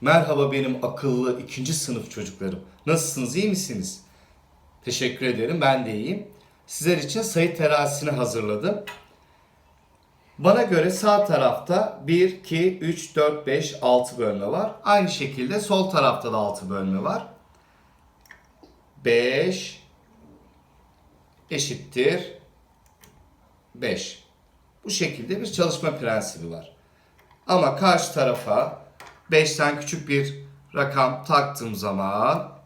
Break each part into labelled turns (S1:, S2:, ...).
S1: Merhaba benim akıllı ikinci sınıf çocuklarım. Nasılsınız, iyi misiniz? Teşekkür ederim, ben de iyiyim. Sizler için sayı terazisini hazırladım. Bana göre sağ tarafta 1, 2, 3, 4, 5, 6 bölme var. Aynı şekilde sol tarafta da 6 bölme var. 5 eşittir 5. Bu şekilde bir çalışma prensibi var. Ama karşı tarafa 5'ten küçük bir rakam taktığım zaman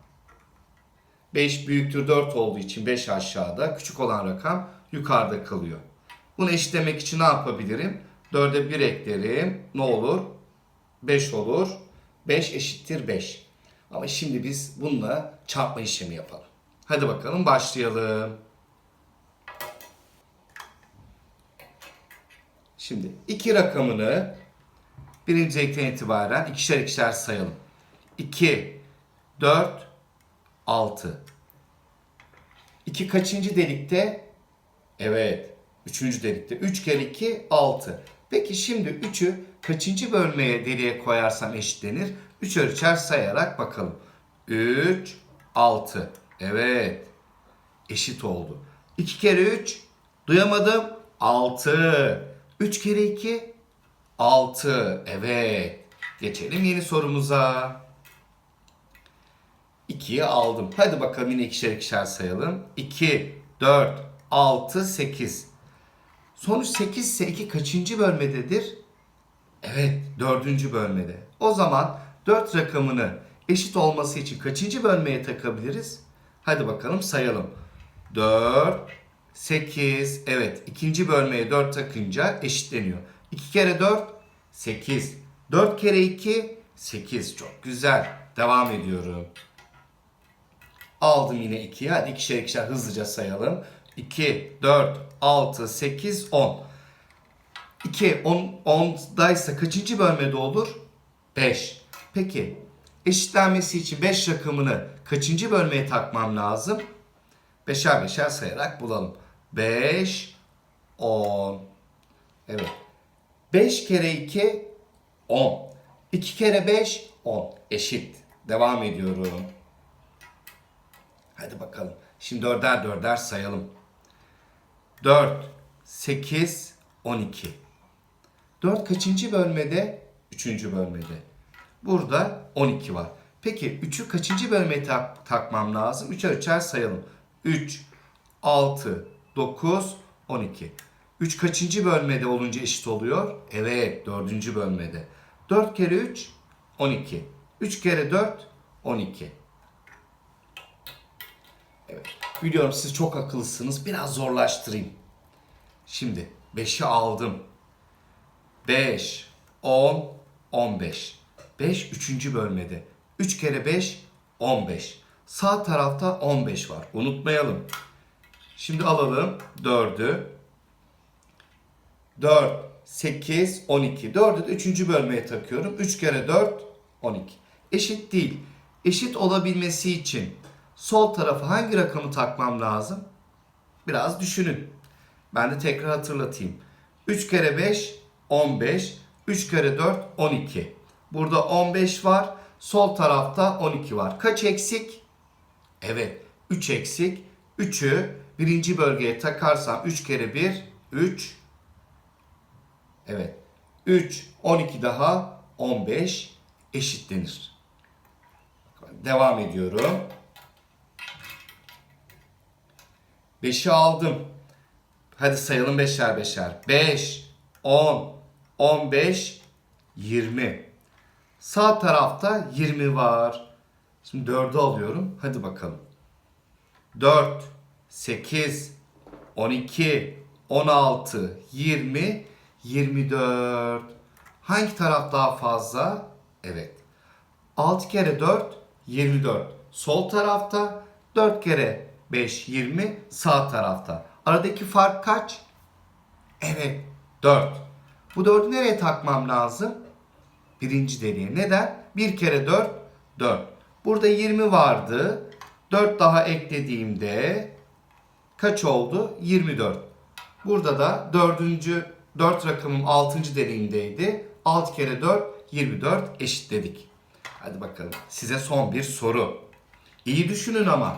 S1: 5 büyüktür 4 olduğu için 5 aşağıda küçük olan rakam yukarıda kalıyor. Bunu eşitlemek için ne yapabilirim? 4'e 1 eklerim. Ne olur? 5 olur. 5 eşittir 5. Ama şimdi biz bununla çarpma işlemi yapalım. Hadi bakalım başlayalım. Şimdi iki rakamını birinci delikten itibaren ikişer ikişer sayalım. 2, 4, 6. 2 kaçıncı delikte? Evet. Üçüncü delikte. 3 kere 2, 6. Peki şimdi 3'ü kaçıncı bölmeye deliğe koyarsam eşitlenir? 3'er üçer sayarak bakalım. 3, 6. Evet. Eşit oldu. 2 kere 3, duyamadım. 6. 3 kere 2, 6. Evet. Geçelim yeni sorumuza. 2'yi aldım. Hadi bakalım yine ikişer ikişer sayalım. 2, 4, 6, 8. Sonuç 8 ise 2 kaçıncı bölmededir? Evet, dördüncü bölmede. O zaman 4 rakamını eşit olması için kaçıncı bölmeye takabiliriz? Hadi bakalım sayalım. 4, 8, evet ikinci bölmeye 4 takınca eşitleniyor. 2 kere 4, 8. 4 kere 2, 8. Çok güzel. Devam ediyorum. Aldım yine 2'yi. Hadi ikişer ikişer hızlıca sayalım. 2, 4, 6, 8, 10. 2, 10, 10'daysa kaçıncı bölmede olur? 5. Peki eşitlenmesi için 5 rakamını kaçıncı bölmeye takmam lazım? Beşer beşer sayarak bulalım. 5, 10. Evet. 5 kere 2, 10. 2 kere 5, 10. Eşit. Devam ediyorum. Hadi bakalım. Şimdi dörder dörder sayalım. 4, 8, 12. 4 kaçıncı bölmede? Üçüncü bölmede. Burada 12 var. Peki 3'ü kaçıncı bölmeye tak- takmam lazım? 3'er üçer sayalım. 3, 6, 9, 12. 3 kaçıncı bölmede olunca eşit oluyor? Evet, dördüncü bölmede. 4 kere 3, 12. 3 kere 4, 12. Evet. Biliyorum siz çok akıllısınız. Biraz zorlaştırayım. Şimdi 5'i aldım. 5, 10, 15. 5 üçüncü bölmede. 3 kere 5, 15. Sağ tarafta 15 var. Unutmayalım. Şimdi alalım 4'ü. 4, 8, 12. 4'ü de 3. bölmeye takıyorum. 3 kere 4, 12. Eşit değil. Eşit olabilmesi için sol tarafa hangi rakamı takmam lazım? Biraz düşünün. Ben de tekrar hatırlatayım. 3 kere 5, 15. 3 kere 4, 12. Burada 15 var. Sol tarafta 12 var. Kaç eksik? Evet. 3 eksik. 3'ü birinci bölgeye takarsam 3 kere 1, 3. Evet. 3, 12 daha 15 eşitlenir. Devam ediyorum. 5'i aldım. Hadi sayalım beşer beşer. 5, 10, 15, 20. Sağ tarafta 20 var. Şimdi 4'ü alıyorum. Hadi bakalım. 4, 8, 12, 16, 20, 24. Hangi taraf daha fazla? Evet. 6 kere 4, 24. Sol tarafta 4 kere 5, 20 sağ tarafta. Aradaki fark kaç? Evet 4. Bu 4'ü nereye takmam lazım? Birinci deliğe. Neden? 1 kere 4, 4. Burada 20 vardı. 4 daha eklediğimde kaç oldu? 24. Burada da dördüncü 4 rakamım 6. deliğimdeydi. 6 kere 4, 24 eşitledik. Hadi bakalım. Size son bir soru. İyi düşünün ama.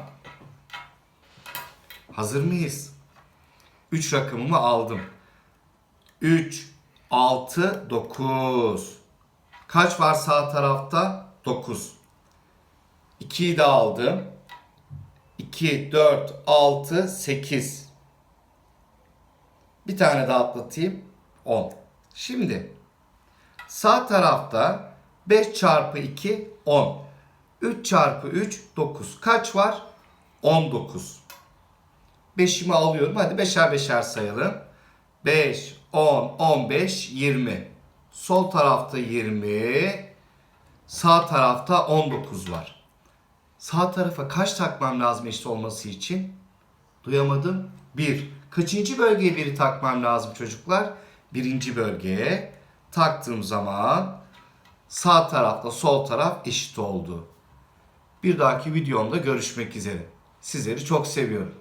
S1: Hazır mıyız? 3 rakamımı aldım. 3, 6, 9. Kaç var sağ tarafta? 9. 2'yi de aldım. 2, 4, 6, 8. Bir tane daha atlatayım. 10. Şimdi sağ tarafta 5 çarpı 2 10. 3 çarpı 3 9. Kaç var? 19. 5'imi alıyorum. Hadi beşer beşer sayalım. 5, 10, 15, 20. Sol tarafta 20. Sağ tarafta 19 var. Sağ tarafa kaç takmam lazım eşit olması için? Duyamadım. 1. Kaçıncı bölgeye biri takmam lazım çocuklar? Birinci bölgeye taktığım zaman sağ tarafla sol taraf eşit oldu. Bir dahaki videomda görüşmek üzere. Sizleri çok seviyorum.